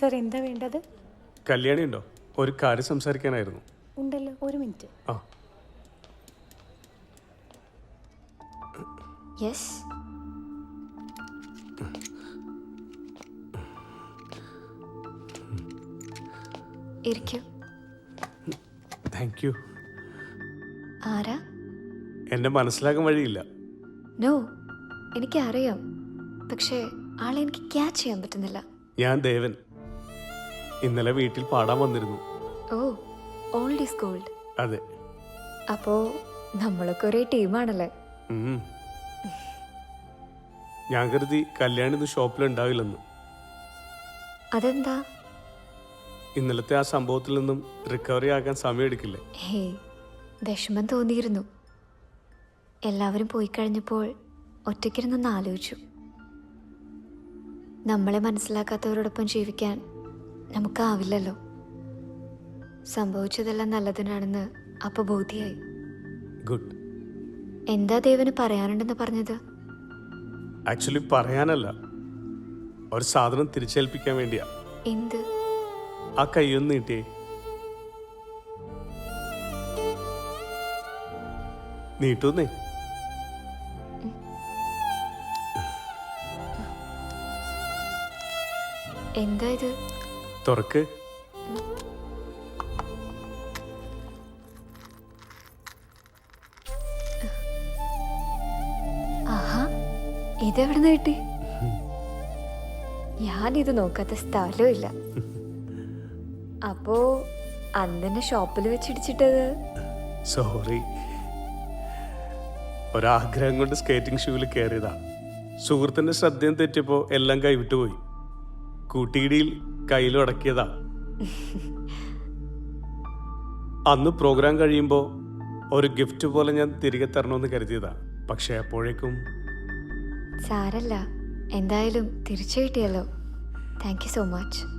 Sir എന്താ വേണ്ടത്? കല്യാണി ഉണ്ടോ ഒരു കാര്യം സംസാരിക്കാനായിരുന്നു. ഉണ്ടല്ലോ ഒരു മിനിറ്റ്. ആ. യെസ് ഇരിക്കൂ. താങ്ക് യു ആരാ? എന്നെ മനസ്സിലാക്കാൻ വഴിയില്ല. നോ എനിക്കറിയാം. പക്ഷേ ആളെ എനിക്ക് ക്യാച്ച് ചെയ്യാൻ പറ്റുന്നില്ല. ഞാൻ ദേവൻ. ഇന്നലെ വീട്ടിൽ പാടാൻ വന്നിരുന്നു. ഓ ഓൾഡ് ഈസ് ഗോൾഡ് അതെ. അപ്പോ നമ്മളൊക്കെ ഒരേ ടീമാണല്ലേ? ഉം. ഞാൻ കരുതി കല്യാണി ഇന്ന് ഷോപ്പിൽ ഉണ്ടാവില്ലെന്ന്. അതെന്താ? ഇന്നലത്തെ ആ സംഭവത്തിൽ നിന്നും റിക്കവറി ആകാൻ സമയമെടുക്കില്ലേ ഹേ വിഷമം തോന്നിയിരുന്നു. എല്ലാവരും പോയി കഴിഞ്ഞപ്പോൾ ഒറ്റയ്ക്കിരുന്നൊന്ന് ആലോചിച്ചു. നമ്മളെ മനസ്സിലാക്കാത്തവരോടൊപ്പം ജീവിക്കാൻ നമുക്കാവില്ലല്ലോ. സംഭവിച്ചതെല്ലാം നല്ലതിനാണെന്ന് അപ്പൊ ബോധ്യായി. ഗുഡ്. എന്താ ദേവന് പറയാനുണ്ടെന്ന് പറഞ്ഞത്? ആക്ച്വലി പറയാനല്ല. ഒരു സാധനം തിരിച്ചേൽപ്പിക്കാൻ വേണ്ടിയാ. എന്ത്? ആ കൈയൊന്ന് നീട്ടിയേ. നീട്ടുന്നേ. എന്താ ഇത്? തുറക്ക്. ആഹാ ഇതെവിടെ നിന്ന് കിട്ടി? ഞാനിത് നോക്കാത്ത സ്ഥലവും ഇല്ല അപ്പോ അന്നെ ഷോപ്പിൽ വെച്ചിടിച്ചിട്ടത്? സോറി. ഒരാഗ്രഹം കൊണ്ട് സ്കേറ്റിംഗ് ഷൂവിൽ കയറിയതാ സുഹൃത്തിന്റെ ശ്രദ്ധയും തെറ്റിയപ്പോ എല്ലാം കൈവിട്ടുപോയി. കൂട്ടിയിടിയിൽ കയ്യിലും അടക്കിയതാ അന്ന് പ്രോഗ്രാം കഴിയുമ്പോൾ ഒരു ഗിഫ്റ്റ് പോലെ ഞാൻ തിരികെ തരണമെന്ന് കരുതിയതാ. പക്ഷെ അപ്പോഴേക്കും സാരല്ല എന്തായാലും തിരിച്ചു കിട്ടിയല്ലോ. Thank you so much